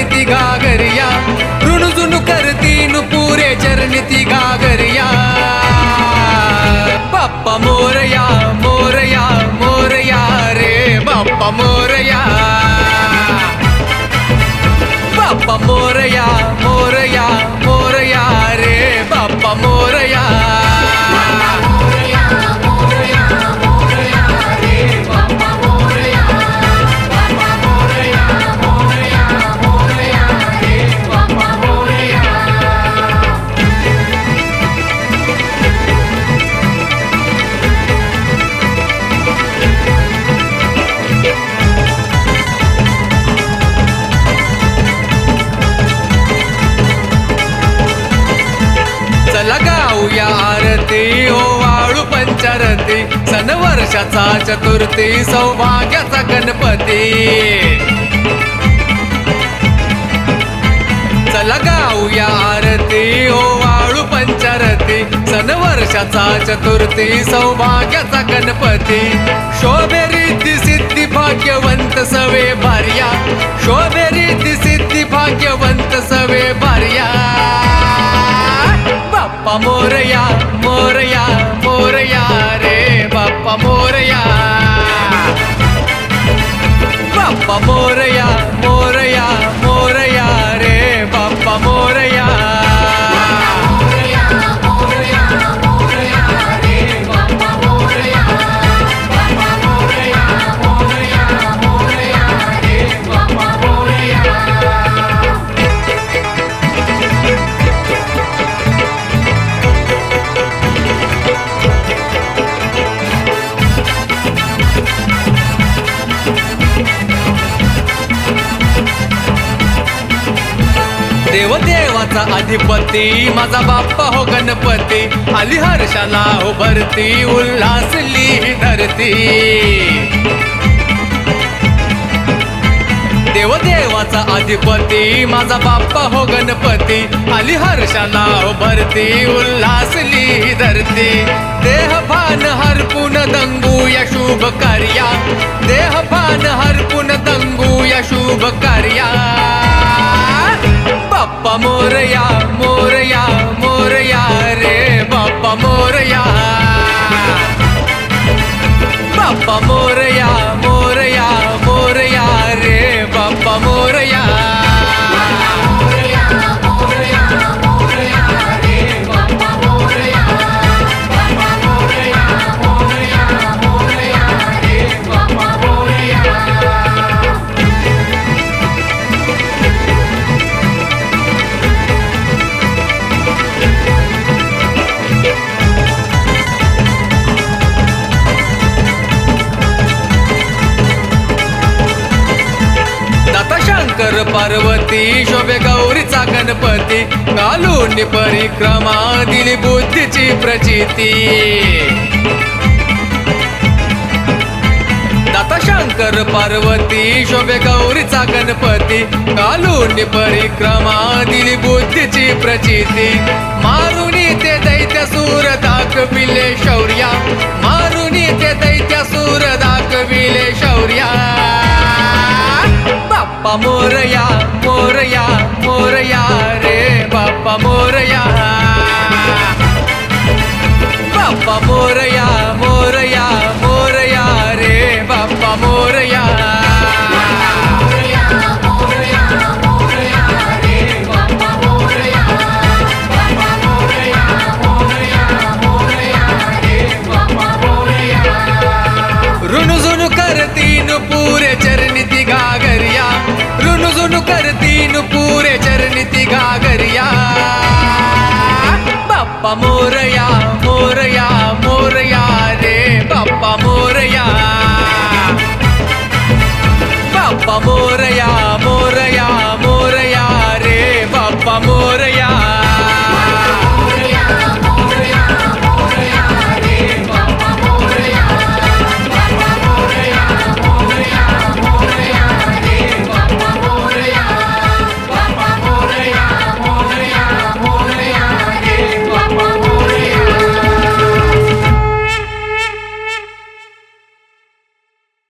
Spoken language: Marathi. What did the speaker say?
चरणिती घागरिया ऋणुजुन करती नुपुरे चरणिती घागरिया चरती सन वर्षाचा चतुर्थी सौभाग्याचा गणपती. चला गाऊया आरती ओ वाळू पंचरती सन वर्षाचा चतुर्थी सौभाग्याचा गणपती. शोभे रिद्धी सिद्धी भाग्यवंत सवे भार्या शोभे रिद्धी सिद्धी भाग्यवंत सवे देवदेवाचा अधिपती माझा बाप्पा हो गणपती. आली हर्षाला हो भरती उल्हासली धरती. देवदेवाचा अधिपती माझा बाप्पा हो गणपती. आली हर्षाला हो भरती उल्हासली धरती. देहभान हरपून दंगू या शुभ कार्या. देहभान हरपून दंगू या शुभ कार्या. बाप्पा मोरया मोरया मोरया रे बाप्पा मोरया बाप्पा मोरया मोरया मोरया रे बाप्पा मोरया पार्वती शोभे गौरीचा गणपती घालून परिक्रमा दिली बुद्धीची प्रचिती. दाता शंकर पार्वती शोभे गौरीचा गणपती घालून परिक्रमा दिली बुद्धीची प्रचिती. मारुनी ते दैत्य सूर दाखविले बाप्पा मोरया मोरया. amor.